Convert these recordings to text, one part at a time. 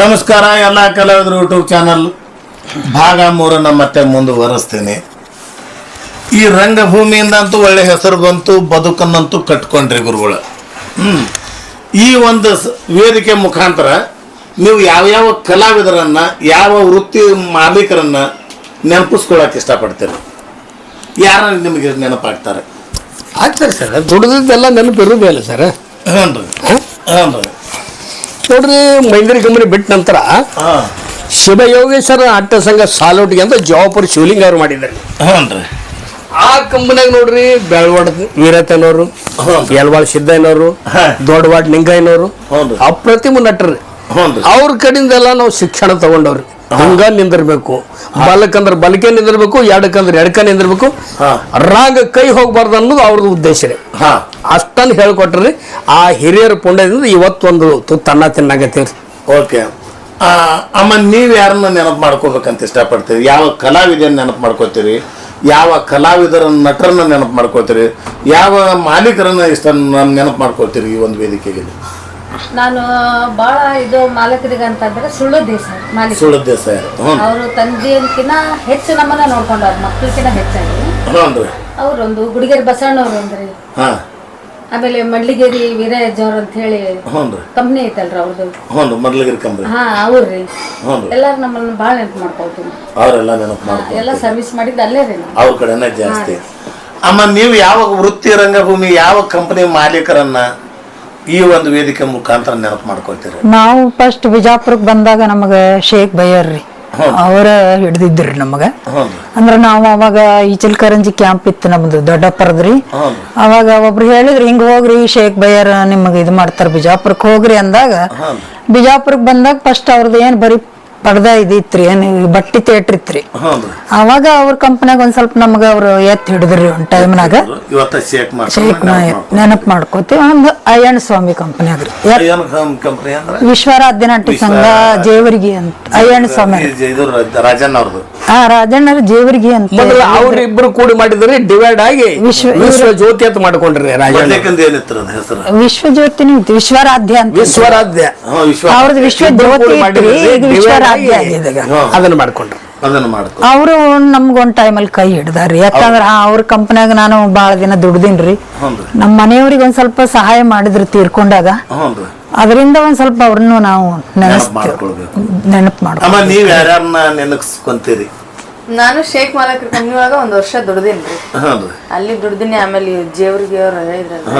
ನಮಸ್ಕಾರ ಎಲ್ಲ ಕಲಾವಿದರು ಯೂಟ್ಯೂಬ್ ಚಾನಲ್ ಭಾಗ ಮೂರನ್ನು ಮತ್ತೆ ಮುಂದುವರೆಸ್ತೀನಿ. ಈ ರಂಗಭೂಮಿಯಿಂದ ಅಂತೂ ಒಳ್ಳೆ ಹೆಸರು ಬಂತು ಬದುಕನ್ನಂತೂ ಕಟ್ಕೊಂಡ್ರಿ ಗುರುಗಳು. ಹ್ಮ್. ಈ ಒಂದು ವೇದಿಕೆ ಮುಖಾಂತರ ನೀವು ಯಾವ್ಯಾವ ಕಲಾವಿದರನ್ನ ಯಾವ ವೃತ್ತಿ ಮಾಲೀಕರನ್ನ ನೆನಪಿಸ್ಕೊಳಕ್ ಇಷ್ಟಪಡ್ತೀರಿ? ಯಾರು ನಿಮಗೆ ನೆನಪಾಗ್ತಾರೆ? ಆಗ್ತಾರೆ ಸರ್ ದುಡಿದಿದ್ದೆಲ್ಲ ನೆನಪಿರೋದೇ ಇಲ್ಲ ಸರ್. ಹ್ಞೂ ರೀ ಹ್ಞೂ ರೀ ನೋಡ್ರಿ ಮೈಂದ್ರಿ ಕಂಪನಿ ಬಿಟ್ಟ ನಂತರ ಶಿವಯೋಗೇಶ್ವರ ನಾಟ್ಯ ಸಂಘ ಸಾಲೋಟಿಗೆ ಅಂತ ಜವಾಪುರ ಶಿವಲಿಂಗ ಅವ್ರು ಮಾಡಿದ್ದಾರೆ ಆ ಕಂಪನಿಯಾಗ ನೋಡ್ರಿ ಬೆಳವಾಡ ವೀರತನವರು ಯಲ್ವಾಳ್ ಸಿದ್ದಯ್ಯನವರು. ದೊಡ್ಡವಾಡ್ ನಿಂಗಯ್ಯನವರು ಹೌದು. ಅಪ್ರತಿಮ ನಟರು. ಅವ್ರ ಕಡೆಯಿಂದೆಲ್ಲ ನಾವು ಶಿಕ್ಷಣ ತಗೊಂಡವ್ರಿ. ಹಂಗ ನಿಂದಿರ್ಬೇಕು. ಬಲಕ್ಕಂದ್ರೆ ಬಲಕೆ ನಿಂದಿರ್ಬೇಕು ಎಡಕ್ಕಂದ್ರೆ ಎಡಕ ನಿಂದಿರ್ಬೇಕು. ಹಾ. ರಾಗ ಕೈ ಹೋಗ್ಬಾರ್ದು ಅನ್ನೋದು ಅವ್ರದ್ದು ಉದ್ದೇಶ ರೀ. ಹಾಂ. ಅಷ್ಟನ್ನು ಹೇಳ್ಕೊಟ್ರಿ ಆ ಹಿರಿಯರ ಪುಣ್ಯದಿಂದ ಇವತ್ತೊಂದು ತುತ್ತನ್ನ ತಿನ್ನಾಗತ್ತೀವಿ ಓಕೆ. ಅಮ್ಮ ನೀವು ಯಾರನ್ನ ನೆನಪು ಮಾಡ್ಕೋಬೇಕಂತ ಇಷ್ಟಪಡ್ತೀರಿ? ಯಾವ ಕಲಾವಿದನ್ನ ನೆನಪು ಮಾಡ್ಕೋತೀರಿ? ಯಾವ ಕಲಾವಿದರ ನಟರನ್ನ ನೆನಪು ಮಾಡ್ಕೋತೀರಿ? ಯಾವ ಮಾಲೀಕರನ್ನ ಇಷ್ಟ ನೆನಪು ಮಾಡ್ಕೋತೀರಿ ಈ ಒಂದು ವೇದಿಕೆಗೆ? ನಾನು ಬಹಳ ಇದು ಮಾಲಕರಿಗೆ ಅಂತಂದ್ರೆ ಸುಳ್ಳು ದೇಸಾಯಿ ಮಾಲೀಕ ಸುಳ್ಳು ದೇಸಾಯ ಅವರು ತಂದೆಯನ್ಕಿನ ಹೆಚ್ಚು ನಮ್ಮನ್ನ ನೋಡ್ಕೊಂಡವ್ರ ಮಕ್ಕಳಕಿನ ಹೆಚ್ಚಾಗಿ. ಅವ್ರೊಂದು ಗುಡಿಗೇರಿ ಬಸವಣ್ಣವ್ರು ಅಂದ್ರಿ. ಹಾಂ. ಆಮೇಲೆ ಮಡ್ಲಿಗೇರಿ ವೀರಯ್ಯಜ್ಜವ್ರ ಅಂತ ಹೇಳಿ ಕಂಪ್ನಿ ಐತಲ್ರಿ ಅವ್ರದ್ದು ಮಡ್ಲಗಿರಿ ಕಂಪ್ನಿ ಹಾ ಅವ್ರಿ ಎಲ್ಲಾರು ನಮ್ಮನ್ನ ಬಹಳ ನೆನ್ಪು ಮಾಡ್ಕೊಳ್ತೀನಿ ಅವರೆಲ್ಲ ನೆನಪು ಮಾಡ್ತಾರೆ ಎಲ್ಲ ಸರ್ವಿಸ್ ಮಾಡಿದ್ದು ಅಲ್ಲೇ ರೀ ಅವ್ರ ಕಡೆನೇ ಜಾಸ್ತಿ. ಅಮ್ಮ ನೀವು ಯಾವ ವೃತ್ತಿ ರಂಗಭೂಮಿ ಯಾವ ಕಂಪನಿ ಮಾಲೀಕರನ್ನ ಈ ಒಂದು ವೇದಿಕೆ ಮುಖಾಂತರ ನೆನಪು ಮಾಡ್ಕೊಳ್ತೀರಿ? ನಾವು ಫಸ್ಟ್ ಬಿಜಾಪುರಕ್ಕೆ ಬಂದಾಗ ನಮಗೆ ಶೇಖ್ ಬಯ್ಯರ್ ರೀ. ಅವರ ಹಿಡ್ದಿದ್ರಿ ನಮಗ. ಅಂದ್ರ ನಾವು ಅವಾಗ ಈಚಲ್ಕರಂಜಿ ಕ್ಯಾಂಪ್ ಇತ್ತು ನಮ್ದು ದೊಡ್ಡಪ್ಪರದ್ರಿ ರೀ. ಅವಾಗ ಒಬ್ರು ಹೇಳಿದ್ರು ಹಿಂಗ್ ಹೋಗ್ರಿ ಶೇಖ್ ಬಯ್ಯರ್ ನಿಮಗೆ ಇದು ಮಾಡ್ತಾರ ಬಿಜಾಪುರಕ್ಕೆ ಹೋಗ್ರಿ ಅಂದಾಗ ಬಿಜಾಪುರಕ್ಕೆ ಬಂದಾಗ ಫಸ್ಟ್ ಅವ್ರದ್ದು ಏನ್ ಬರೀ ಪಡ್ದ ಇದಿತ್ರಿ ಏನ್ ಬಟ್ಟಿ ಥಿಯೇಟ್ರ್ ಇತ್ರಿ. ಅವಾಗ ಅವ್ರ ಕಂಪ್ನ್ಯಾಗ ಒಂದ್ ಸ್ವಲ್ಪ ನಮ್ಗ ಅವ್ರು ಎತ್ ಹಿಡಿದ್ರಿ ಒಂದ್ ಟೈಮ್ನಾಗ ಇವತ್ತ ಶೇಕ್ ನೆನಪು ಮಾಡ್ಕೋತೀವಿ. ಒಂದು ಅಯ್ಯಣ್ಣ ಸ್ವಾಮಿ ಕಂಪ್ನ್ಯಾಗ ರೀ ವಿಶ್ವರಾಧ್ಯ ನಾಟ್ಯ ಸಂಘ ಜೇವರ್ಗಿ ಅಂತ. ಅಯ್ಯಣ್ಣ ಸ್ವಾಮಿ. ರಾಜನ್ ಅವ್ರದ್ದು ಆ ರಾಜಣ್ಣರ ಜೇವರ್ಗಿ ಅಂತ ಮೊದಲ ಅವ್ರಿಬ್ರು ಕೂಡಿ ಮಾಡಿದ್ರೆ ಡಿವೈಡ್ ಆಗಿ ವಿಶ್ವ- ವಿಶ್ವ ಜ್ಯೋತಿ ಅಂತ ಮಾಡ್ಕೊಂಡ್ರಿ ರಾಜಣ್ಣ. ಮೊದ್ಲೇಕಂದ ಏನಿತ್ತು ಹೆಸರು? ವಿಶ್ವ ಜ್ಯೋತಿನೂ ಇತ್ತು ವಿಶ್ವರಾಧ್ಯ ಅಂತ ವಿಶ್ವರಾಧ್ಯ. ಅವ್ರದ್ದು ವಿಶ್ವ ಜ್ಯೋತಿ ಈಗ ವಿಶ್ವರಾಧ್ಯ ಆಗಿದೆ ಈಗ. ಅದನ್ನ ಮಾಡ್ಕೊಂಡ್ರಿ. ಅದನ್ನ ಮಾಡ್ಕೊ ಅವರು ನಮ್ಗೊಂದ್ ಟೈಮಲ್ಲಿ ಕೈ ಹಿಡ್ದಾರ್ರಿ. ಯಾಕಂದ್ರ ಆ ಅವ್ರ ಕಂಪ್ನ್ಯಾಗ ನಾನು ಬಾಳ ದಿನ ದುಡ್ದಿನ್ರಿ. ಹ್ಞೂ ರೀ ನಮ್ಮ ಮನೆಯವ್ರಿಗೆ ಒಂದ್ ಸ್ವಲ್ಪ ಸಹಾಯ ಮಾಡಿದ್ರು ತೀರ್ಕೊಂಡಾಗ. ಹ್ಞೂ ರೀ ಅದರಿಂದ ಒಂದ್ ಸ್ವಲ್ಪ ಅವ್ರನ್ನು ನಾವು ನೆನಪ ಮಾಡ್ಕೊಳ್ಬೇಕು. ನೆನಪು ಮಾಡ್ಕೊ ಅಮ್ಮ ನೀವ್ ಯಾರ್ಯಾರನ್ನ ನೆನಪಿಸ್ಕೊಂತೀರಿ ನಾನು ಶೇಖ್ ಮಾಲಕರ ಕಂಪ್ನಿ ಒಳಗ ಒಂದ್ ವರ್ಷ ದುಡ್ದೇನ್ರಿ ಹ್ಞೂ ರೀ ಅಲ್ಲಿ ದುಡ್ದಿನಿ ಆಮೇಲೆ ಜೇವ್ರಿಗೆ ಅವ್ರ ಇದ್ರಲ್ಲ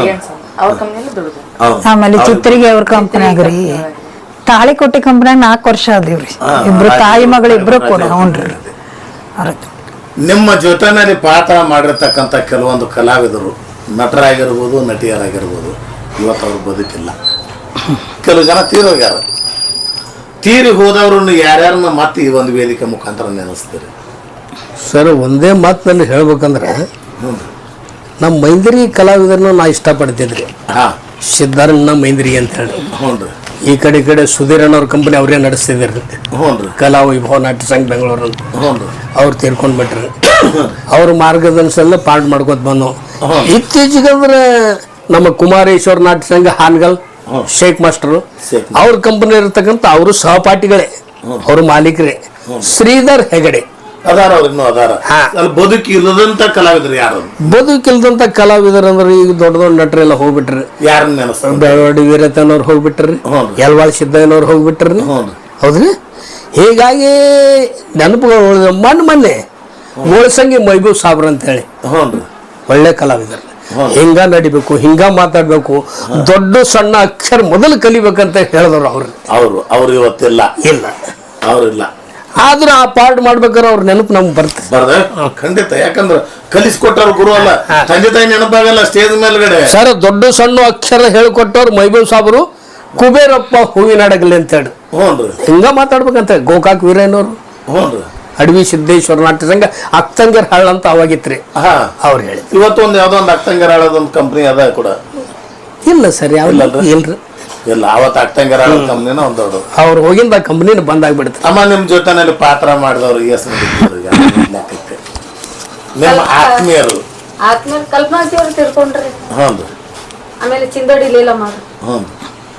ಅವ್ರ ಕಂಪ್ನಿಯಲ್ಲಿ ಆಮೇಲೆ ಚಿತ್ರಿಗೆ ಅವ್ರ ಕಂಪ್ನ್ಯಾಗ ರೀ ತಾಳಿಕೋಟೆ ಕಂಪ್ನ್ಯಾಗ ನಾಲ್ಕು ವರ್ಷ ಆದಿವ್ರಿ ಇಬ್ರು ತಾಯಿ ಮಗಳು ಇಬ್ರು ಕೂಡ ಹ್ಞೂನ್ರಿ. ಅವ್ರದ್ದು. ನಿಮ್ಮ ಜೊತೆನಲ್ಲಿ ಪಾತ್ರ ಮಾಡಿರ್ತಕ್ಕಂಥ ಕೆಲವೊಂದು ಕಲಾವಿದರು ನಟರಾಗಿರ್ಬೋದು ನಟಿಯರಾಗಿರ್ಬೋದು ಇವತ್ತು ಅವ್ರು ಬದುಕಿಲ್ಲ. ಕೆಲವು ಜನ ತೀರೋಗ್ಯಾರ ತೀರಿ ಹೋದವ್ರನ್ನು ಯಾರ್ಯಾರನ್ನ ಮತ್ತೆ ಈ ಒಂದು ವೇದಿಕೆ ಮುಖಾಂತರ ನೆನೆಸ್ತೀರಿ? ಸರ್ ಒಂದೇ ಮಾತಿನಲ್ಲಿ ಹೇಳ್ಬೇಕಂದ್ರೆ ನಮ್ಮ ಮೈಂದ್ರಿ ಕಲಾವಿದರನ್ನ ನಾ ಇಷ್ಟಪಡ್ತಿದ್ರಿ. ಹಾಂ. ಸಿದ್ಧಾರಣ್ಣ ಮೈಂದ್ರಿ ಅಂತ ಹೇಳಿ. ಹ್ಞೂ ರೀ. ಈ ಕಡೆ ಈ ಕಡೆ ಸುಧೀರಣ್ಣ ಅವ್ರ ಕಂಪನಿ ಅವರೇ ನಡೆಸ್ತಿದ್ರು ಹ್ಞೂ ರೀ. ಕಲಾ ವೈಭವ ನಾಟ್ಯ ಸಂಘ ಬೆಂಗಳೂರು ಹ್ಞೂ ರೀ. ಅವ್ರು ತೀರ್ಕೊಂಡ್ ಬಿಟ್ರಿ. ಅವ್ರ ಮಾರ್ಗದರ್ಶನ ಪಾಠ ಮಾಡ್ಕೊತ ಬಂದು ಇತ್ತೀಚೆಗೆ ಅಂದ್ರೆ ನಮ್ಮ ಕುಮಾರೇಶ್ವರ ನಾಟ್ಯ ಸಂಘ ಹಾನ್ಗಲ್. ಶೇಖ್ ಮಾಸ್ಟರ್. ಅವ್ರ ಕಂಪನಿ ಇರತಕ್ಕಂಥ ಅವರು ಸಹಪಾಠಿಗಳೇ. ಅವ್ರ ಮಾಲೀಕರೇ. ಶ್ರೀಧರ್ ಹೆಗಡೆ. ಅದಾರ ಅದಾರ. ಹಾ. ಅಲ್ಲಿ ಬದುಕಿ ಇಲ್ಲದಂತ ಕಲಾವಿದರು ಯಾರು? ಬದುಕಿಲ್ದಂತ ಕಲಾವಿದರು ಅಂದ್ರೆ ಈಗ ದೊಡ್ಡ ದೊಡ್ಡ ನಟರೆಲ್ಲ ಹೋಗ್ಬಿಟ್ರಿ. ಯಾರು ನೆನೆಸ್ತಾರೆ? ಬೆಳವಾಡಿ ವೀರತನವ್ರು ಹೋಗ್ಬಿಟ್ರಿ. ಹ್ಞೂ ರೀ. ಯಲ್ವಾಳ್ ಸಿದ್ದಯ್ಯನವ್ರು ಹೋಗ್ಬಿಟ್ರಿ. ಹ್ಞೂ ಹೌದ್ರಿ? ಹೀಗಾಗಿ ನೆನಪುಗಳು ಉಳಿದ ಮೊನ್ನೆ ಮೊನ್ನೆ ಗೋಳಸಂಗಿ ಮೈಬೂಬ್ ಸಾಬ್ರ ಅಂತ ಹೇಳಿ ಹ್ಞೂ ಒಳ್ಳೆ ಕಲಾವಿದರು. ಹಿಂಗ ನಡಿಬೇಕು ಹಿಂಗ ಮಾತಾಡ್ಬೇಕು. ದೊಡ್ಡ ಸಣ್ಣ ಅಕ್ಷರ ಮೊದಲು ಕಲಿಬೇಕಂತ ಹೇಳಿದ್ರು ಅವ್ರು. ಅವರು ಅವ್ರು ಇವತ್ತಿಲ್ಲ. ಇಲ್ಲ. ಅವ್ರಿಲ್ಲ. ಆದ್ರೂ ಆ ಪಾರ್ಟ್ ಮಾಡ್ಬೇಕಾದ್ರೆ ಅವ್ರ ನೆನಪು ನಮ್ಗೆ ಬರ್ತದೆ ಬರ್ದ? ಖಂಡಿತ. ಯಾಕಂದ್ರೆ ಕಲಿಸ್ಕೊಟ್ಟವ್ರು ಗುರು ಅಲ್ಲ ತಂದೆ ತಾಯಿ ನೆನಪಾಗಲ್ಲ ಸ್ಟೇಜ್ ಮೇಲ್ಗಡೆ. ಸರ್ ದೊಡ್ಡ ಸಣ್ಣ ಅಕ್ಷರ ಹೇಳ್ಕೊಟ್ಟವ್ರು ಮೈಬೂಬ್ ಸಾಬ್ರು ಕುಬೇರಪ್ಪ ಹೂವಿನಾಡಗಲಿ ಅಂತ ಹೇಳಿ. ಹ್ಞೂ ರೀ ಹಿಂಗ ಮಾತಾಡ್ಬೇಕಂತ ಗೋಕಾಕ್ ವೀರಯ್ಯನವರು. ಹ್ಞೂ ಅಡವಿ ಸಿದ್ದೇಶ್ವರ ನಾಟ್ಯ ಸಂಘ ಅಕ್ತಂಗರ್ ಹಳ್ಳ ಅಂತ ಅವಾಗಿತ್ರಿ. ಹಾ. ಅವ್ರು ಹೇಳಿದ್ರು. ಇವತ್ತು ಒಂದು ಯಾವ್ದೋ ಒಂದು ಅಕ್ತಂಗರ್ ಹಾಳದೊಂದು ಕಂಪ್ನಿ ಅದ ಕೂಡ. ಇಲ್ಲ ಸರ್ ಯಾವ? ಇಲ್ರಿ. ಇಲ್ಲ ಅವತ್ತು ಅಕ್ತಂಗರ ಕಂಪ್ನಿನ ಒಂದು ದೊಡ್ಡ ಅವ್ರು ಹೋಗಿಂದ ಕಂಪ್ನಿನ ಬಂದಾಗ್ಬಿಡುತ್ತೆ ಅಮ್ಮ ನಿಮ್ಮ ಜೊತೆನಲ್ಲಿ ಪಾತ್ರ ಮಾಡಿದವರು ಎಸ್ ನಿಮ್ಮ ಆತ್ಮೀಯರು. ಆತ್ಮೀಯರು ಕಲ್ಪನಾಜಿ ಅವ್ರು ತೀರ್ಕೊಂಡ್ರಿ. ಹ್ಞೂ ಆಮೇಲೆ ಚಿಂದೋಡಿ ಲೀಲಮ್ಮ. ಹ್ಞೂ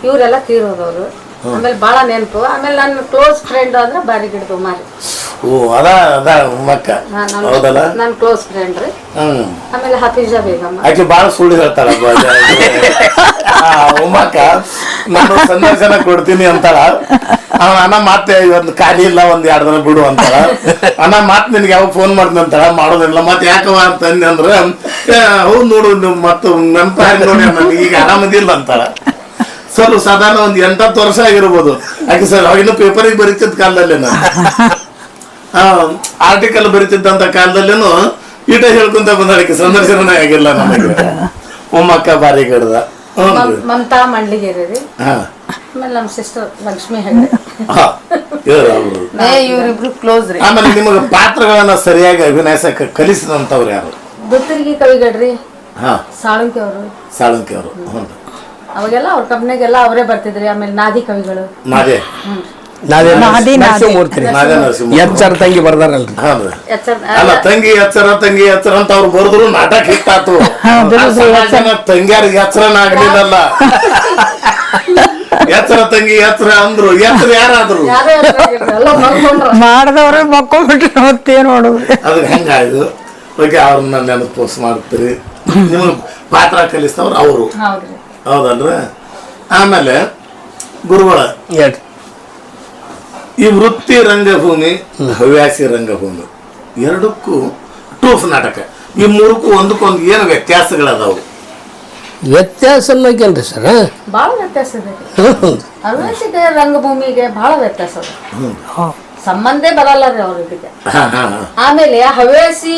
ಇವರೆಲ್ಲ ತೀರೋದವ್ರು ಆಮೇಲೆ ಬಹಳ ನೆನಪು. ಆಮೇಲೆ ನನ್ನ ಕ್ಲೋಸ್ ಫ್ರೆಂಡ್ ಅಂದ್ರೆ ಬಾರಿ ಗಿಡದು ಮಾರಿ. ಓ ಅದ ಅದ ಉಮ್ಮಕ್ಕ. ಹೌದಲ್ಲ? ನನ್ನ ಕ್ಲೋಸ್ ಫ್ರೆಂಡ್ ರೀ. ಆಮೇಲೆ ಹಫೀಜಾ ಬೇಗಮ್ಮ ಆಕೆ ಬಹಳ ಸುಳ್ಳು ಹೇಳ್ತಾಳ ಉಮ್ಮಕ್ಕ ನಾನು ಸಂದರ್ಶನ ಕೊಡ್ತೀನಿ ಅಂತಾಳ. ಅಣ್ಣ ಮತ್ತೆ ಇವತ್ತು ಖಾಲಿ ಇಲ್ಲ ಒಂದ್ ಎರಡ್ ದಿನ ಬಿಡು ಅಂತಾಳ. ಅಣ್ಣ ಮಾತ್ ನಿನ್ಗೆ ಯಾವಾಗ ಫೋನ್ ಮಾಡ್ತೀನಿ ಅಂತಾಳ? ಮಾಡೋದಿಲ್ಲ. ಮತ್ತೆ ಯಾಕವ ಅಂತ ಅಂದೆ ಅಂದ್ರೆ "ಏ, ಹೌದ್ ನೋಡು ಮತ್ತೆ ನೆನಪಾಗಿ ನೋಡಿ ನನಗೆ ಈಗ ಆರಾಮದಿಲ್ಲ ಅಂತಾಳ. ಸ್ವಲ್ಪ ಸಾಧಾರಣ ಒಂದ್ ಎಂಟತ್ತು ವರ್ಷ ಆಗಿರ್ಬೋದು. ಯಾಕೆ ಸರ್ ಅವಾಗಿನ ಪೇಪರಿಗೆ ಬರೀತಿದ್ದ ಕಾಲದಲ್ಲಿ ನಾನು. ಆರ್ಟಿಕಲ್ ಬರೀತಿದ್ದಂತ ಕಾಲದಲ್ಲೇನು ಈಟ ಹೇಳ್ಕೊಂತ ಬಂದಾಳಕ್ಕೆ ಸಂದರ್ಶನ ಆಗಿಲ್ಲ ನಮಗೆ ಉಮ್ಮಕ್ಕ ಬಾರಿ ಗಡ್ದ ಮಮ್- ಮಮತಾ ಮಂಡ್ಲಿಗೇರಿ ರೀ. ಆಮೇಲೆ ನಮ್ಮ ಸಿಸ್ಟರ್ ಲಕ್ಷ್ಮಿ ಹೆಗ್ಡೆ. ಇವ್ರಿಬ್ರು ಕ್ಲೋಸ್ ರೀ. ಆಮೇಲೆ ನಿಮಗೆ ಪಾತ್ರಗಳನ್ನ ಸರಿಯಾಗಿ ಅಭಿನಯಿಸಕ್ಕೆ ಕಲಿಸಿದಂತವ್ರು ಯಾರು? ದುತ್ತರಿಗೆ ಕವಿಗಡ್ರಿ. ಹಾ. ಸಾಳುಂಕಿ ಅವರು. ಸಾಳುಂಕಿ ಅವರು. ಹ್ಞೂ ಅವಾಗೆಲ್ಲ ಅವ್ರ ಕಂಪ್ನಿಗೆಲ್ಲ ಅವರೇ ಬರ್ತಿದ್ರಿ ಆಮೇಲೆ ನಾದಿ ಕವಿಗಳು. ನಾದೇ. ನಾದಿ, ನಾದಿ. ನರಸಿಂಹಮೂರ್ತಿ. ನಾದೇ. ನರಸಿಂಹ ಎಚ್ಚರ ತಂಗಿ ಬರ್ದಾರಲ್ರಿ. ಹೌದು ಎಚ್ಚರ ಅಲ್ಲ. ತಂಗಿ ಎಚ್ಚರ ತಂಗಿ ಎಚ್ಚರ ಅಂತ ಅವ್ರು ಬರ್ದ್ರು ನಾಟಕ ಹಿಟ್ ಆತು ತಂಗಿಯಾರಿಗೆ ಎಚ್ಚರನ ಆಗ್ಲಿಲ್ಲಲ್ಲ. ಎಚ್ಚರ ತಂಗಿ ಎಚ್ಚರ ಅಂದ್ರು. ಎಚ್ಚರ ಯಾರಾದ್ರು? ಎಚ್ಚರ ಮಾಡ್ದವ್ರೆ ಮಕ್ಕೊಂಡ್ಬಿಟ್ರೆ ಮತ್ತೇನ್ ನೋಡುದು ಅದು ಹೆಂಗಾಯ್ತು. ಬಗ್ಗೆ ಅವ್ರನ್ನ ನೆನಪು ಮಾಡ್ತೀರಿ ನಿಮ್ಗೆ ಪಾತ್ರ ಕಲಿಸ್ತವ್ರು ಅವರು. ಹೌದಲ್ರ? ಆಮೇಲೆ ಗುರುಗಳ ಈ ವೃತ್ತಿ ರಂಗಭೂಮಿ ಹವ್ಯಾಸಿ ರಂಗಭೂಮಿ ಎರಡಕ್ಕೂ ಟೂಫ್ ನಾಟಕ. ಈ ಮೂರಕ್ಕೂ ಒಂದಕ್ಕೊಂದು ಏನು ವ್ಯತ್ಯಾಸಗಳದಾವು? ವ್ಯತ್ಯಾಸ ಅನ್ನೋಕೇನ್ರಿ ಸರ್ ಭಾಳ ವ್ಯತ್ಯಾಸ ಇದೆ. ಹವ್ಯಾಸಿಗೆ ರಂಗಭೂಮಿಗೆ ಭಾಳ ವ್ಯತ್ಯಾಸ ಇದೆ. ಸಂಬಂಧೇ ಬರಲ್ಲ ರೀ ಅವ್ರಿಗೆ ಹಾ ಹಾ ಹಾ. ಆಮೇಲೆ ಹವ್ಯಾಸಿ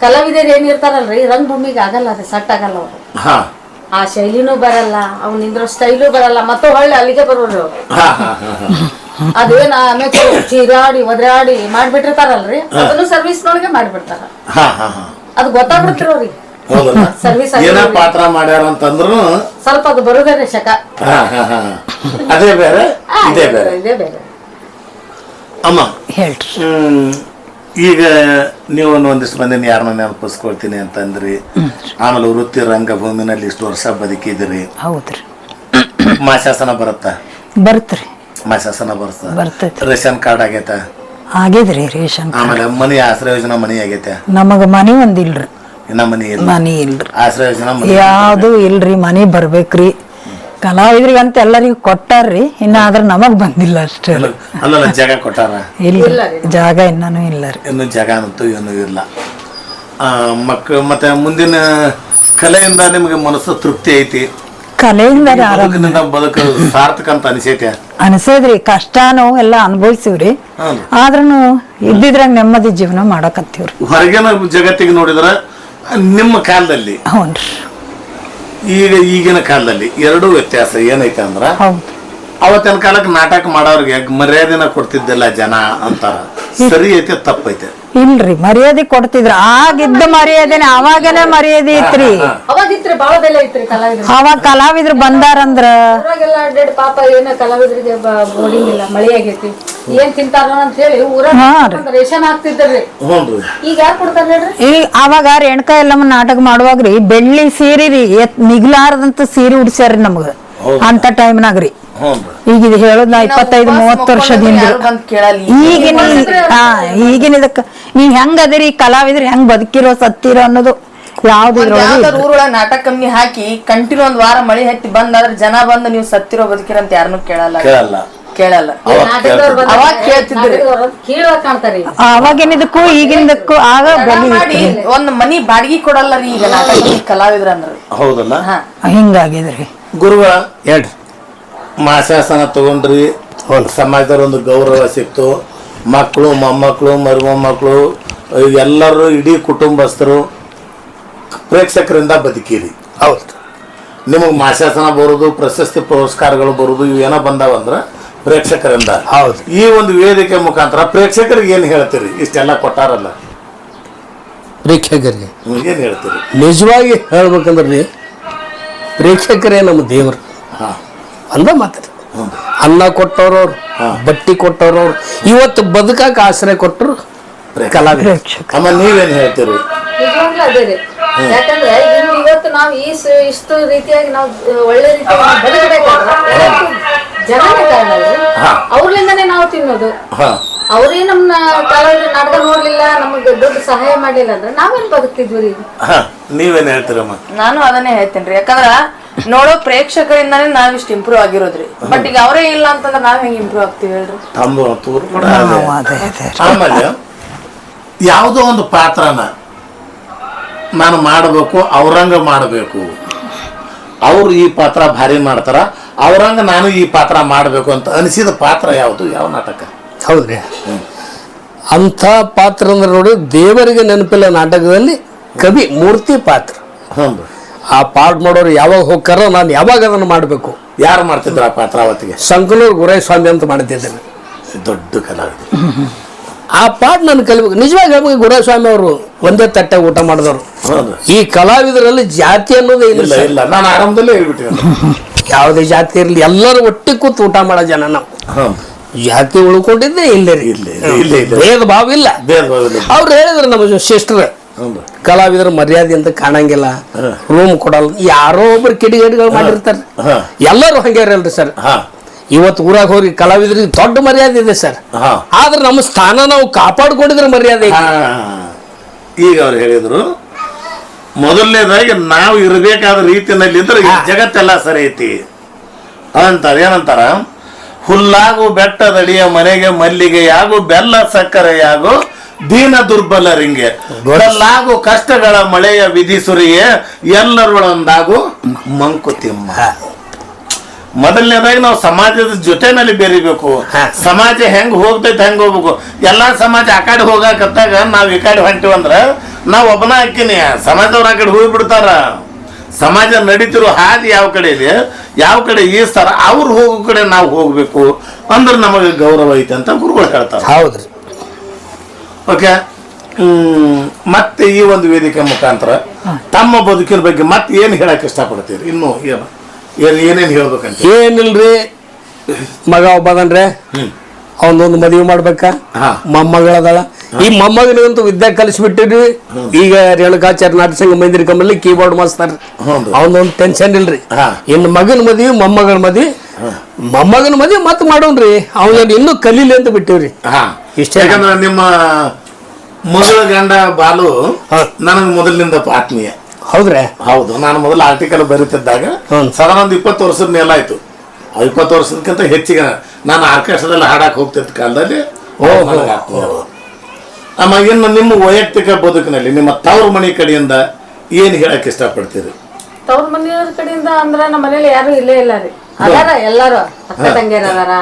ಕಲಾವಿದರು ಏನಿರ್ತಾರಲ್ರಿ ರಂಗಭೂಮಿಗೆ ಆಗಲ್ಲ ರೀ ಸಟ್ ಆಗಲ್ಲ ಅವರು. ಹಾ. ಆ ಶೈಲಿನೂ ಬರಲ್ಲ ಅವ್ನು ನಿಂದ್ರೋ ಸ್ಟೈಲು ಬರಲ್ಲ ಮತ್ತೆ ಹೊಳ್ಳಿ ಅಲ್ಲಿಗೆ ಬರೋರು. ಅದೇನ ಆಮೇಲೆ ಚೀರಾಡಿ ಒದ್ರಾಡಿ ಮಾಡ್ಬಿಟ್ಟಿರ್ತಾರಲ್ರಿ ಅದನ್ನು ಸರ್ವಿಸ್ನೊಳಗೆ ಮಾಡ್ಬಿಡ್ತಾರ. ಹಾ ಹಾ ಹಾ. ಅದು ಗೊತ್ತಾಗ್ಬಿಡ್ತಿರೋರಿ ಸರ್ವಿಸ್ ಏನ ಪಾತ್ರ ಮಾಡ್ಯಾರ ಅಂತಂದ್ರು ಸ್ವಲ್ಪ ಅದು ಬರೋದೇ ಶಕ. ಹಾ ಹಾ ಹಾ. ಅದೇ ಬೇರೆ ಇದೇ ಬೇರೆ. ಇದೇ ಬೇರೆ. ಅಮ್ಮ. ಹೇಳ್ರಿ. ಹ್ಮ್, ಈಗ ನೀವು ಒಂದಿಷ್ಟು ಮಂದಿನ ಯಾರನ್ನ ನೆನಪಿಸ್ಕೊಳ್ತೀನಿ ಅಂತಂದ್ರಿ. ಆಮೇಲೆ ವೃತ್ತಿ ರಂಗಭೂಮಿನಲ್ಲಿ ಇಷ್ಟು ವರ್ಷ ಬದುಕಿದಿರಿ ಹೌದ್ರಿ. ಮಾಶಾಸನ ಬರುತ್ತಾ? ಬರ್ತ್ರಿ. ಮಾಶಾಸನ ಬರುತ್ತಾ? ಬರ್ತೈತಿ ರೇಷನ್ ಕಾರ್ಡ್ ಆಗೈತ? ಆಗಿದ್ರಿ ರೇಷನ್ ಆಮೇಲೆ ಮನಿ ಆಶ್ರಯ ಯೋಜನಾ ಮನಿ ಆಗೈತೆ? ನಮಗ ಮನಿ ಒಂದಿಲ್ರಿ. ಇನ್ನ ಮನಿ ಇಲ್ಲ? ಮನಿ ಇಲ್ರಿ. ಆಶ್ರಯ ಯೋಜನಾ ಮನಿ ಯಾವ್ದು ಇಲ್ರಿ ಮನಿ ಬರ್ಬೇಕ್ರಿ. ಕಲಾವಿದ್ರಿಗಂತ ಎಲ್ಲರಿಗೂ ಕೊಟ್ಟಾರ್ರಿ ಇನ್ನ ಆದ್ರ ನಮಗ್ ಬಂದಿಲ್ಲ ಅಷ್ಟೇ. ಅಲ್ಲಲ್ಲ ಜಾಗ ಕೊಟ್ಟಾರ? ಇಲ್ಲ ಜಾಗ ಇನ್ನೂ ಇಲ್ಲ ರೀ. ಇನ್ನು ಜಾಗ ಅಂತೂ ಏನು ಇಲ್ಲ. ಆ, ಮಕ್ಕ ಮತ್ತೆ ಮುಂದಿನ ಕಲೆಯಿಂದ ನಿಮಗೆ ಮನಸ್ಸು ತೃಪ್ತಿ ಐತಿ? ಕಲೆಯಿಂದ ರೀ ಆರಾಮ ಬದುಕಿನಿಂದ ಬದುಕು ಸಾರ್ಥಕ ಅಂತ ಅನಿಸೈತೆ? ಅನ್ಸೇದ್ರಿ ಕಷ್ಟನೂ ಎಲ್ಲ ಅನುಭವಿಸಿವ್ರಿ. ಹೌದು. ಆದ್ರೂ ಇದ್ದಿದ್ರಾಗ ನೆಮ್ಮದಿ ಜೀವನ ಮಾಡಕತ್ತೀವ್ರಿ. ಹೊರಗಿನ ಜಗತ್ತಿಗೆ ನೋಡಿದ್ರೆ ನಿಮ್ಮ ಕಾಲದಲ್ಲಿ ಹ್ಞೂನ್ರಿ ಈಗ ಈಗಿನ ಕಾಲದಲ್ಲಿ ಎರಡೂ ವ್ಯತ್ಯಾಸ ಏನೈತೆ ಅಂದ್ರ ಅವತ್ತಿನ ಕಾಲಕ್ಕೆ ನಾಟಕ ಮಾಡೋರಿಗೆ ಮರ್ಯಾದೆನ ಕೊಡ್ತಿದ್ದಿಲ್ಲ ಜನ ಅಂತಾರ. ಸರಿ ಐತೆ ತಪ್ಪೈತೆ. ಇಲ್ರಿ ಮರ್ಯಾದೆ ಕೊಡ್ತಿದ್ರ. ಆಗಿದ್ದ ಮರ್ಯಾದೆನೆ ಅವಾಗನೇ ಮರ್ಯಾದೆ ಐತ್ರಿ. ಅವಾಗಿತ್ರಿ ಬಹಳ ಬೆಲೆ ಐತ್ರಿ ಕಲಾವಿದ್ರು. ಅವಾಗ ಕಲಾವಿದ್ರು ಬಂದಾರಂದ್ರ? ಊರಾಗೆಲ್ಲ ಅಡ್ಡಾಡಿ ಪಾಪ ಏನ ಕಲಾವಿದ್ರಿಗೆ ಬೋರ್ಡಿಂಗ್ ಇಲ್ಲ ಮಳಿ ಆಗೈತಿ. ಏನ್ ತಿಂತಾರ ಅಂತ ಹೇಳಿ ಊರಾಗ ಹಾ ರೀ. ರೇಷನ್ ಹಾಕ್ತಿದ್ರಿ ಹ್ಞೂ ಈಗ ಯಾರು ಕೊಡ್ತಾರ ಹೇಳ್ರಿ? ಈ ಅವಾಗ ರೇಣುಕಾ ಎಲ್ಲಮ್ಮ ನಾಟಕ ಮಾಡುವಾಗ್ರಿ ಬೆಳ್ಳಿ ಸೀರೆ ರೀ ಎತ್ ನಿಗ್ಲಾರದಂತ ಸೀರೆ ಉಡ್ಸ್ಯಾರ್ರಿ ನಮ್ಗ ಅಂತ ಟೈಮ್ನಾಗ್ರಿ ಈಗ ಇದು ಹೇಳೋದ್ ನಾ ಇಪ್ಪತ್ತೈದು ಮೂವತ್ತು ವರ್ಷದಿಂದ ಈಗಿನ ಹಾ ಈಗಿನ ಇದಕ್ಕ ನೀವ್ ಹೆಂಗ್ ಅದಿರಿ? ಕಲಾವಿದ್ರಿ ಹೆಂಗ್ ಬದುಕಿರೋ ಸತ್ತಿರೋ ಅನ್ನೋದು ಯಾವ್ದು ಊರೊಳಗ ನಾಟಕ ಕಮ್ಮಿ ಹಾಕಿ ಕಂಟಿನ್ಯೂ ಒಂದ್ ವಾರ ಮಳಿ ಹತ್ತಿ ಬಂದಾದ್ರ ಜನ ಬಂದು ನೀವು ಸತ್ತಿರೋ ಬದುಕಿರಂತ ಯಾರನ್ನೂ ಕೇಳಲ್ಲ. ಕೇಳಲ್ಲ. ಕೇಳಲ್ಲ. ಅವಾಗ ಕೇಳ್ತಿದ್ರಿ. ಅವಾಗಿನದಕ್ಕೂ ಈಗಿನದಕ್ಕೂ ಆಗ ಮಾಡಿ ಒಂದ್ ಮನಿ ಬಾಡಿಗೆ ಕೊಡಲ್ಲ ರೀ ಈಗ ನಾಟಕ ಕಲಾವಿದ್ರ ಅಂದ್ರ ಹೌದಲ್ಲ? ಹಿಂಗಾಗಿದ್ರಿ. ಗುರುಗಳ ಹೇಳ್ರಿ. ಮಾಶಾಸನ ತಗೊಂಡ್ರಿ. ಸಮಾಜದಲ್ಲಿ ಒಂದು ಗೌರವ ಸಿಕ್ತು. ಮಕ್ಕಳು ಮೊಮ್ಮಕ್ಕಳು ಮರುಮೊಮ್ಮಕ್ಕಳು ಎಲ್ಲರೂ ಇಡೀ ಕುಟುಂಬಸ್ಥರು ಪ್ರೇಕ್ಷಕರಿಂದ ಬದುಕೀರಿ. ಹೌದು. ನಿಮಗೆ ಮಾಶಾಸನ ಬರೋದು ಪ್ರಶಸ್ತಿ ಪುರಸ್ಕಾರಗಳು ಬರೋದು ಇವೇನೋ ಬಂದಾವಂದ್ರೆ ಪ್ರೇಕ್ಷಕರಿಂದ. ಹೌದು. ಈ ಒಂದು ವೇದಿಕೆ ಮುಖಾಂತರ ಪ್ರೇಕ್ಷಕರಿಗೆ ಏನು ಹೇಳ್ತೀರಿ? ಇಷ್ಟೆಲ್ಲ ಕೊಟ್ಟಾರಲ್ಲ. ಪ್ರೇಕ್ಷಕರಿಗೆ? ಏನು ಹೇಳ್ತೀರಿ? ನಿಜವಾಗಿ ಹೇಳ್ಬೇಕಂದ್ರೆ ಪ್ರೇಕ್ಷಕರೇ ನಮ್ಮ ದೇವರು. ಹಾ. ಅಂದ ಮಾತಾಡ. ಅನ್ನ ಕೊಟ್ಟವ್ರವ್ರು ಬಟ್ಟಿ ಕೊಟ್ಟವ್ರವ್ರು ಇವತ್ತು ಬದುಕಕ್ಕೆ ಆಶ್ರಯ ಕೊಟ್ಟರು ಕಲಾವಿದ. ಅಮ್ಮ ನೀವೇನ್ ಹೇಳ್ತೀರಿ? ನಿಜವಾಗ್ಲೂ ಅದೇ ರೀ. ಯಾಕಂದ್ರೆ ಇನ್ನು ಇವತ್ತು ನಾವು ಈ ಸ- ಇಷ್ಟು ರೀತಿಯಾಗಿ ನಾವು ಒಳ್ಳೆ ರೀತಿಯಾಗಿ ನಾವು ಬದುಕಬೇಕಾದ್ರೆ ಜನನೇ ಕಾರಣ ಅಲ್ರಿ ಅವ್ರಲಿಂದಾನೇ ನಾವು ತಿನ್ನೋದು. ಹಾ. ಅವರೇ ನಮ್ಮ ನಾಟಕ ನೋಡ್ಲಿಲ್ಲ ನಮಗೆ ದೊಡ್ಡ ಸಹಾಯ ಮಾಡಿಲ್ಲ ಅಂದ್ರೆ ನಾವೇನ್ ಬದುಕ್ತಿದ್ವಿ ರೀ? ನೀವೇನ್ ಹೇಳ್ತೀರಮ್ಮ? ನಾನು ಅದನ್ನೇ ಹೇಳ್ತೇನ್ರಿ ಯಾಕಂದ್ರ ನೋಡೋ ಪ್ರೇಕ್ಷಕರಿಂದಾನೇ ನಾವ್ ಇಷ್ಟ ಇಂಪ್ರೂವ್ ಆಗಿರೋದ್ರಿ ಬಟ್ ಈಗ ಅವರೇ ಇಲ್ಲ ಅಂತಂದ್ರೆ ನಾವ್ ಹೆಂಗ್ ಇಂಪ್ರೂವ್ ಆಗ್ತೀವಿ ಹೇಳ್ರಿ? ತಮ್ಮ ತೂರು ಕೂಡ. ಆಮೇಲೆ ಯಾವುದೋ ಒಂದು ಪಾತ್ರನ ನಾನು ಮಾಡಬೇಕು ಅವ್ರಂಗ ಮಾಡಬೇಕು. ಅವ್ರು ಈ ಪಾತ್ರ ಭಾರಿ ಮಾಡ್ತಾರ ಅವ್ರಂಗ ನಾನು ಈ ಪಾತ್ರ ಮಾಡಬೇಕು ಅಂತ ಅನಿಸಿದ ಪಾತ್ರ ಯಾವುದು? ಯಾವ ನಾಟಕ? ಹೌದ್ರಿ? ಅಂಥ ಪಾತ್ರ ಅಂದ್ರೆ ನೋಡಿ ದೇವರಿಗೆ ನೆನಪಿಲ್ಲ ನಾಟಕದಲ್ಲಿ ಕವಿ ಮೂರ್ತಿ ಪಾತ್ರ. ಆ ಪಾಠ ಮಾಡೋರು ಯಾವಾಗ ಹೋಗ್ತಾರೋ ನಾನು ಯಾವಾಗ ಅದನ್ನು ಮಾಡಬೇಕು. ಯಾರು ಮಾಡ್ತಿದ್ರು ಆ ಪಾತ್ರ ಅವತ್ತಿಗೆ? ಸಂಕನೂರು ಗುರೈ ಸ್ವಾಮಿ ಅಂತ ಮಾಡ್ತಿದ್ದೇನೆ ದೊಡ್ಡ ಕಲಾವಿದ. ಆ ಪಾಠ ನಾನು ಕಲಿಬೇಕು. ನಿಜವಾಗಿ ನಮಗೆ ಗುರೈ ಸ್ವಾಮಿ ಅವರು ಒಂದೇ ತಟ್ಟೆ ಊಟ ಮಾಡಿದವರು. ಹೌದು. ಈ ಕಲಾವಿದರಲ್ಲಿ ಜಾತಿ ಅನ್ನೋದೇ ಇಲ್ಲ ಇಲ್ಲ ನಾನು ಆರಂಭದಲ್ಲೇ ಹೇಳ್ಬಿಟ್ಟಿದ್ದೀನಿ ಯಾವುದೇ ಜಾತಿ ಇರಲಿ ಎಲ್ಲರೂ ಒಟ್ಟಿಗೆ ಕೂತು ಊಟ ಮಾಡೋ ಜನ ನಾವು. ಜಾತಿ ಉಳ್ಕೊಂಡಿದ್ದೆ ಇಲ್ಲೇ ರೀ ಇಲ್ಲ, ಇಲ್ಲ, ಇಲ್ಲ, ಇಲ್ಲ. ಭೇದ ಭಾವ ಇಲ್ಲ. ಅವ್ರು ಹೇಳಿದ್ರು ನಮ್ಮ ಸಿಸ್ಟರ್ ಕಲಾವಿದ್ರ ಮರ್ಯಾದೆ ಅಂತ ಕಾಣಂಗಿಲ್ಲ. ರೂಮ್ ಕೊಡಲ್ಲ. ಯಾರೋ ಒಬ್ರು ಕಿಡಿಗೇಡಿಗಳು ಮಾಡಿರ್ತಾರೆ. ಎಲ್ಲರೂ ಹಂಗೆ ಇರಲ್ರಿ ಸರ್. ಹಾಂ. ಇವತ್ತು ಊರಾಗ ಹೋಗಿ ಕಲಾವಿದರಿಗೆ ದೊಡ್ಡ ಮರ್ಯಾದೆ ಇದೆ ಸರ್. ಹಾಂ. ಆದ್ರೆ ನಮ್ಮ ಸ್ಥಾನ ನಾವು ಕಾಪಾಡ್ಕೊಂಡಿದ್ರೆ ಮರ್ಯಾದೆ ಈಗ ಅವ್ರು ಹೇಳಿದ್ರು ಮೊದಲನೇದಾಗಿ ನಾವು ಇರಬೇಕಾದ ರೀತಿಯಲ್ಲಿ ಇದ್ರೆ ಜಗತ್ತೆಲ್ಲ ಸರಿ ಐತಿ. ಅದಂತಾರೆ ಏನಂತಾರ? ಹುಲ್ಲಾಗು ಬೆಟ್ಟದಡಿಯ ಮನೆಗೆ ಮಲ್ಲಿಗೆಯಾಗು ಬೆಲ್ಲ ಸಕ್ಕರೆಯಾಗು ದೀನ ದುರ್ಬಲರಿಂಗೆ ಕಲ್ಲಾಗು ಕಷ್ಟಗಳ ಮಳೆಯ ವಿಧಿಸುರಿಯೇ ಎಲ್ಲರೊಳೊಂದಾಗು ಮಂಕುತಿಮ್ಮ. ಮೊದಲನೇದಾಗಿ ನಾವು ಸಮಾಜದ ಜೊತೆನಲ್ಲಿ ಬೆರಿಬೇಕು. ಸಮಾಜ ಹೆಂಗ್ ಹೋಗ್ತೈತೆ ಹೆಂಗ್ ಹೋಗ್ಬೇಕು. ಎಲ್ಲಾ ಸಮಾಜ ಆ ಕಡೆ ಹೋಗಾಕತ್ತಾಗ ನಾವ್ ಈ ಕಡೆ ಹೊಂಟಿವಂದ್ರ ನಾವ್ ಒಬ್ಬನ ಹಾಕಿನಿ ಸಮಾಜದವ್ರ ಆ ಕಡೆ ಹೋಗ್ಬಿಡ್ತಾರ. ಸಮಾಜ ನಡೀತಿರೋ ಹಾದಿ ಯಾವ ಕಡೆ ಇದೆ ಯಾವ ಕಡೆ ಈಸ್ತಾರ ಅವ್ರು ಹೋಗೋ ಕಡೆ ನಾವು ಹೋಗಬೇಕು ಅಂದ್ರೆ ನಮಗೆ ಗೌರವ ಐತೆ ಅಂತ ಗುರುಗಳು ಹೇಳ್ತಾರೆ. ಹೌದ್ರಿ. ಓಕೆ? ಮತ್ತೆ ಈ ಒಂದು ವೇದಿಕೆ ಮುಖಾಂತರ ತಮ್ಮ ಬದುಕಿನ ಬಗ್ಗೆ ಮತ್ತೆ ಏನು ಹೇಳಕ್ ಇಷ್ಟಪಡ್ತೀರಿ? ಇನ್ನು ಏನು ಏನು ಏನೇನ್ ಹೇಳ್ಬೇಕಂತ? ಏನಿಲ್ರಿ ಮಗ ಒಬ್ಬ ಅದನ್ರಿ. ಹ್ಮ್. ಅವನೊಂದು ಮದುವೆ ಮಾಡ್ಬೇಕಾ. ಮೊಮ್ಮಗಳದಾಳ. ಈ ಮೊಮ್ಮಗನಿಗಂತೂ ವಿದ್ಯೆ ಕಲಿಸ್ಬಿಟ್ಟಿರಿ ಈಗ ರೇಣುಕಾಚಾರ್ಯ ನಾಟ್ಯ ಸಂಘ ಮಂದಿರ ಕಮ್ಮಲ್ಲಿ ಕೀಬೋರ್ಡ್ ಮಾಸ್ತಾರ. ಅವನೊಂದು ಟೆನ್ಷನ್ ಇಲ್ರಿ. ಇನ್ನು ಮಗನ ಮದುವೆ ಮೊಮ್ಮಗನ ಮದುವೆ. ಮೊಮ್ಮಗನ ಮದ್ವಿ ಮತ್ತೆ ಮಾಡೋನ್ರಿ ಅವನ ಇನ್ನೂ ಕಲೀಲಿ ಅಂತ ಬಿಟ್ಟಿವ್ರಿ. ಹಾ. ಇಷ್ಟೇ. ಯಾಕಂದ್ರೆ ನಿಮ್ಮ ಮೊದಲ ಗಂಡ ಬಾಲು. ನನಗೆ ಮೊದಲಿನಿಂದ ಆತ್ಮೀಯ. ಹೌದ್ರಿ? ಹೌದು. ನಾನು ಮೊದಲು ಆರ್ಟಿಕಲ್ ಬರೀತಿದ್ದಾಗ. ಸಾಧಾರಣ ಒಂದು ಇಪ್ಪತ್ತು ವರ್ಷದ ಮೇಲಾಯ್ತು. ಇಪ್ಪತ್ತು ವರ್ಷದಕ್ಕಿಂತ ಹೆಚ್ಚಿಗೆ ನಾನು ಆರ್ಕೆಸ್ಟ್ರಾದಲ್ಲಿ ಹಾಡಕ್ಕೆ ಹೋಗ್ತಿದ್ದ ಕಾಲದಲ್ಲಿ. ಅಮ್ಮ ಇನ್ನು ನಿಮ್ಮ ವೈಯಕ್ತಿಕ ಬದುಕಿನಲ್ಲಿ ನಿಮ್ಮ ತವರು ಮನೆ ಕಡೆಯಿಂದ ಏನು ಹೇಳಕ್ ಇಷ್ಟಪಡ್ತೀರಿ? ತವ್ರ ಮನೆಯವ್ರ ಕಡೆಯಿಂದ ಅಂದ್ರೆ ನಮ್ಮ ಮನೇಲಿ ಯಾರು ಇಲ್ಲೇ ಇಲ್ಲ ರೀ. ಅದಾರ ಎಲ್ಲಾರು. ಅಕ್ಕ ತಂಗಿಯರ ಅದಾರ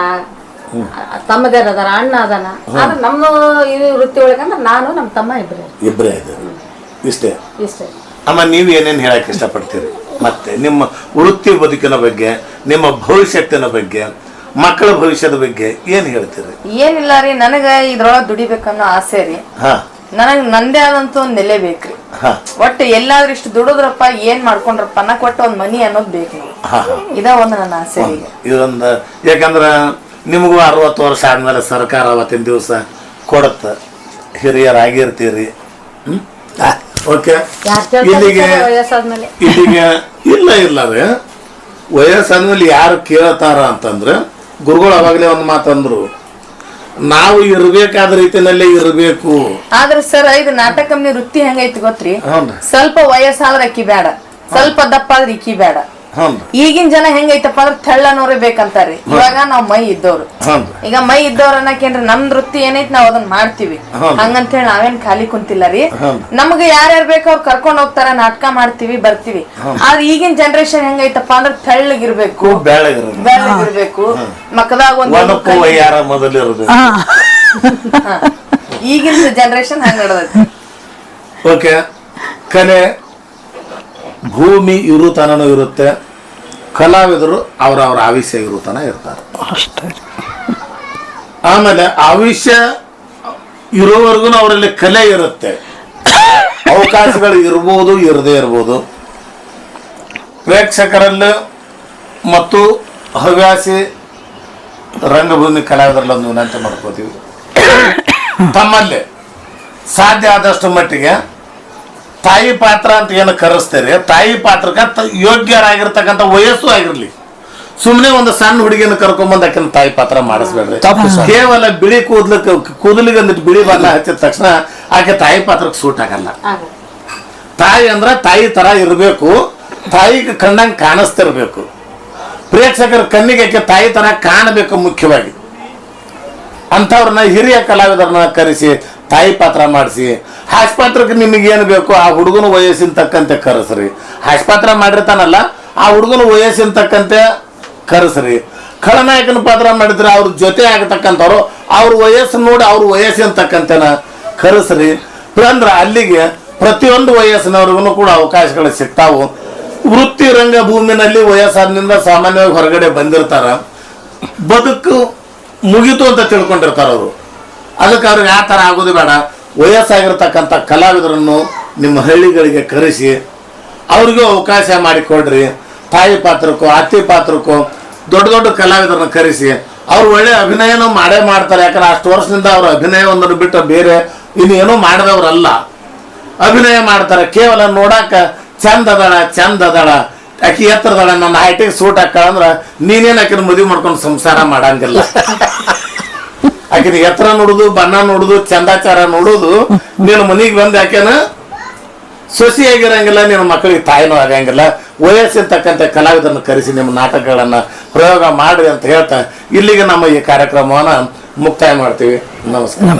ತಮ್ಮದೇರ್ ಅದಾರ ಅಣ್ಣ ಅದಾನ. ಆದ್ರೆ ನಮ್ಮ ಈ ವೃತ್ತಿ ಒಳಗಂದ್ರೆ ನಾನು ನಮ್ಮ ತಮ್ಮ ಇಬ್ರೇ. ಇಬ್ರೇ ಇದ್ರು ಇಷ್ಟೇ? ಇಷ್ಟೇ. ಅಮ್ಮ ನೀವು ಏನೇನು ಹೇಳಕ್ ಇಷ್ಟಪಡ್ತೀರಿ? ಮತ್ತೆ ನಿಮ್ಮ ವೃತ್ತಿ ಬದುಕಿನ ಬಗ್ಗೆ ನಿಮ್ಮ ಭವಿಷ್ಯತ್ತಿನ ಬಗ್ಗೆ ಮಕ್ಕಳ ಭವಿಷ್ಯದ ಬಗ್ಗೆ ಏನ್ ಹೇಳ್ತೀರಿ? ಏನಿಲ್ಲ ರೀ ನನಗ ಇದ್ರೊಳಗ ದುಡಿಬೇಕನ್ನೋ ಆಸೆ ರೀ. ಹಾ. ನನಗ್ ನಂದೇ ಆದಂತ ಒಂದ್ ನೆಲೆ ಬೇಕ್ರಿ. ಹಾ. ಒಟ್ಟು ಎಲ್ಲಾದ್ರೂ ಇಷ್ಟು ದುಡಿದ್ರಪ್ಪ ಏನ್ ಮಾಡ್ಕೊಂಡ್ರಪ್ಪ ಅನ್ನ ಕೊಟ್ಟು ಒಂದ್ ಮನಿ ಅನ್ನೋದ್ ಬೇಕು ಹಾ ಹಾ. ಇದ ಒಂದ್ ನನ್ನ ಆಸೆ ರೀ ಈಗ. ಇದೊಂದು ಯಾಕಂದ್ರೆ ನಿಮಗೂ ಅರವತ್ತು ವರ್ಷ ಆದ್ಮೇಲೆ ಸರ್ಕಾರ ಅವತ್ತಿನ ದಿವಸ ಕೊಡುತ್ತೆ. ಹಿರಿಯರಾಗಿರ್ತೀರಿ. ಹ್ಮ್. ಓಕೆ ಇಲ್ಲಿಗೆ ವಯಸ್ಸಾದ್ಮೇಲೆ. ಇಲ್ಲಿಗೆ ಇಲ್ಲ ಇಲ್ಲ ರೀ. ವಯಸ್ಸಾದ್ಮೇಲೆ ಯಾರು ಕೇಳ್ತಾರ ಅಂತಂದ್ರೆ ಗುರುಗಳು ಅವಾಗಲೇ ಒಂದು ಮಾತಂದ್ರು ನಾವು ಇರ್ಬೇಕಾದ ರೀತಿಯಲ್ಲೇ ಇರಬೇಕು. ಆದ್ರೆ ಸರ್ ಇದು ನಾಟಕ ಕಂಪ್ನಿ ವೃತ್ತಿ ಹೆಂಗೈತಿ ಗೊತ್ತ್ರಿ? ಸ್ವಲ್ಪ ವಯಸ್ಸಾದ್ರೆ ಅಕ್ಕಿ ಬೇಡ. ಸ್ವಲ್ಪ ದಪ್ಪ ಆದ್ರೆ ಇಕ್ಕಿ ಬೇಡ. ಈಗಿನ ಜನ ಹೆಂಗೈತಪ್ಪ ಅಂದ್ರೆ ತೆಳ್ಳನೋರೇ ಬೇಕಂತಾರ್ರಿ. ಇವಾಗ ನಾವ್ ಮೈ ಇದ್ದವ್ರು ಈಗ ಮೈ ಇದ್ದವ್ರ ಅನ್ನಕೇನ್ರಿ ನಮ್ ವೃತ್ತಿ ಏನೈತಿ ನಾವ್ ಅದನ್ನ ಮಾಡ್ತೀವಿ. ಹಂಗಂತ ಹೇಳಿ ನಾವೇನ್ ಖಾಲಿ ಕುಂತಿಲ್ಲ ರೀ. ನಮ್ಗ ಯಾರ್ಯಾರು ಬೇಕೋ ಅವ್ರು ಕರ್ಕೊಂಡ್ ಹೋಗ್ತಾರ ನಾಟಕ ಮಾಡ್ತೀವಿ ಬರ್ತೀವಿ. ಆದ್ರೆ ಈಗಿನ ಜನರೇಷನ್ ಹೆಂಗೈತಪ್ಪ ಅಂದ್ರೆ ತೆಳ್ಳಗಿರ್ಬೇಕು. ಬೆಳ್ಳಗಿರ್ಬೇಕು. ಮಕ್ಕದಾಗ ಒಂದು ಈಗಿನ ಜನರೇಷನ್ ಹಂಗ ನಡೆದೈತಿ. ಓಕೆ. ಕಲೆ ಭೂಮಿ ಇರುತನೂ ಇರುತ್ತೆ ಕಲಾವಿದರು ಅವರವರ ಆವಿಷ್ಯ ಇರುತನ ಇರ್ತಾರೆ. ಅಷ್ಟೇ. ಆಮೇಲೆ ಆವಿಷ್ಯ ಇರೋವರೆಗೂ ಅವರಲ್ಲಿ ಕಲೆ ಇರುತ್ತೆ. ಅವಕಾಶಗಳು ಇರ್ಬೋದು ಇರದೇ ಇರ್ಬೋದು. ಪ್ರೇಕ್ಷಕರಲ್ಲಿ ಮತ್ತು ಹವ್ಯಾಸಿ ರಂಗಭೂಮಿ ಕಲಾವಿದರಲ್ಲಿ ಒಂದು ವಿನಂತಿ ಮಾಡ್ಕೋತೀವಿ. ತಮ್ಮಲ್ಲಿ ಸಾಧ್ಯ ಆದಷ್ಟು ಮಟ್ಟಿಗೆ ತಾಯಿ ಪಾತ್ರ ಅಂತ ಏನು ಕರೆಸ್ತಾರೆ? ತಾಯಿ ಪಾತ್ರಕ್ಕೆ ತ- ಯೋಗ್ಯರಾಗಿರ್ತಕ್ಕಂಥ ವಯಸ್ಸು ಆಗಿರಲಿ. ಸುಮ್ಮನೆ ಒಂದು ಸಣ್ಣ ಹುಡುಗಿನ ಕರ್ಕೊಂಬಂದ್ ಆಕಿನ ತಾಯಿ ಪಾತ್ರ ಮಾಡಿಸ್ಬೇಡ್ರಿ. ಕೇವಲ ಬಿಳಿ ಕೂದಲಕ್ಕೆ ಕೂದಲಿಗೆ ಒಂದಿಟ್ಟು ಬಿಳಿ ಬಣ್ಣ ಹಚ್ಚಿದ ತಕ್ಷಣ ಆಕೆ ತಾಯಿ ಪಾತ್ರಕ್ಕೆ ಸೂಟ್ ಆಗಲ್ಲ. ತಾಯಿ ಅಂದ್ರೆ ತಾಯಿ ತರ ಇರಬೇಕು. ತಾಯಿಗೆ ಕಣ್ಣಂಗೆ ಕಾಣಿಸ್ತಿರ್ಬೇಕು. ಪ್ರೇಕ್ಷಕರ ಕಣ್ಣಿಗೆ ಆಕೆ ತಾಯಿ ತರ ಕಾಣಬೇಕು ಮುಖ್ಯವಾಗಿ. ಅಂಥವ್ರನ್ನ ಹಿರಿಯ ಕಲಾವಿದರನ್ನ ಕರೆಸಿ ತಾಯಿ ಪಾತ್ರ ಮಾಡಿಸಿ. ನಿಮಗೆ ಏನು ಬೇಕು, ಆ ಹುಡುಗನ ವಯಸ್ಸಿನ ತಕ್ಕಂತೆ ಕರೆಸ್ರಿ. ಆಸ್ಪತ್ರೆ ಮಾಡಿರ್ತಾನಲ್ಲ, ಆ ಹುಡುಗನ ವಯಸ್ಸಿನ ತಕ್ಕಂತೆ ಕರೆಸ್ರಿ. ಖಳನಾಯಕನ ಪಾತ್ರ ಮಾಡಿದ್ರೆ ಅವ್ರ ಜೊತೆ ಆಗತಕ್ಕಂಥವ್ರು, ಅವ್ರ ವಯಸ್ಸು ನೋಡಿ ಅವ್ರ ವಯಸ್ಸಿನ ತಕ್ಕಂತೆನ ಕರೆಸ್ರಿ. ಅಂದ್ರೆ ಅಲ್ಲಿಗೆ ಪ್ರತಿಯೊಂದು ವಯಸ್ಸಿನವ್ರಿಗೂ ಕೂಡ ಅವಕಾಶಗಳು ಸಿಗ್ತಾವು. ವೃತ್ತಿ ರಂಗ ಭೂಮಿನಲ್ಲಿ ವಯಸ್ಸಾದ್ನಿಂದ ಸಾಮಾನ್ಯವಾಗಿ ಹೊರಗಡೆ ಬಂದಿರ್ತಾರ. ಬದುಕು ಮುಗಿತು ಅಂತ ತಿಳ್ಕೊಂಡಿರ್ತಾರ ಅವರು. ಅದಕ್ಕೆ ಅವ್ರಿಗೆ ಆ ಥರ ಆಗೋದು ಬೇಡ. ವಯಸ್ಸಾಗಿರ್ತಕ್ಕಂಥ ಕಲಾವಿದರನ್ನು ನಿಮ್ಮ ಹಳ್ಳಿಗಳಿಗೆ ಕರೆಸಿ, ಅವ್ರಿಗೂ ಅವಕಾಶ ಮಾಡಿಕೊಡ್ರಿ. ತಾಯಿ ಪಾತ್ರಕ್ಕೋ, ಅತ್ತಿ ಪಾತ್ರಕ್ಕೋ, ದೊಡ್ಡ ದೊಡ್ಡ ಕಲಾವಿದರನ್ನ ಕರೆಸಿ, ಅವ್ರು ಒಳ್ಳೆ ಅಭಿನಯನೂ ಮಾಡೇ ಮಾಡ್ತಾರೆ. ಯಾಕಂದ್ರೆ ಅಷ್ಟು ವರ್ಷದಿಂದ ಅವರು ಅಭಿನಯವೊಂದನ್ನು ಬಿಟ್ಟು ಬೇರೆ ಇನ್ನೇನೂ ಮಾಡಿದವರಲ್ಲ. ಅಭಿನಯ ಮಾಡ್ತಾರೆ. ಕೇವಲ ನೋಡಾಕ ಚಂದ ಅದಾಳ ಚಂದ ಅದಳ ಆಕಿ ಎತ್ತರದಳ, ನನ್ನ ಹೈಟಿಗೆ ಸೂಟ್ ಹಾಕ ಅಂದ್ರ ನೀನೇನ್ ಆಕಿನ ಮದುವೆ ಮಾಡ್ಕೊಂಡು ಸಂಸಾರ ಮಾಡಂಗಿಲ್ಲ. ಆಕಿನ ಎತ್ತರ ನೋಡುದು, ಬಣ್ಣ ನೋಡುದು, ಚಂದಾಚಾರ ನೋಡುದು. ನೀನು ಮನೆಗೆ ಬಂದು ಆಕೆನ ಸೊಸಿಯಾಗಿರಂಗಿಲ್ಲ ನಿನ್ನ ಮಕ್ಕಳಿಗೆ ತಾಯಿನೂ ಆಗಂಗಿಲ್ಲ ವಯಸ್ಸಿರ್ತಕ್ಕಂಥ ಕಲಾವಿದರನ್ನು ಕರೆಸಿ ನಿಮ್ಮ ನಾಟಕಗಳನ್ನ ಪ್ರಯೋಗ ಮಾಡ್ರಿ ಅಂತ ಹೇಳ್ತಾ ಇಲ್ಲಿಗೆ ನಮ್ಮ ಈ ಕಾರ್ಯಕ್ರಮವನ್ನ ಮುಕ್ತಾಯ ಮಾಡ್ತೀವಿ. ನಮಸ್ಕಾರ.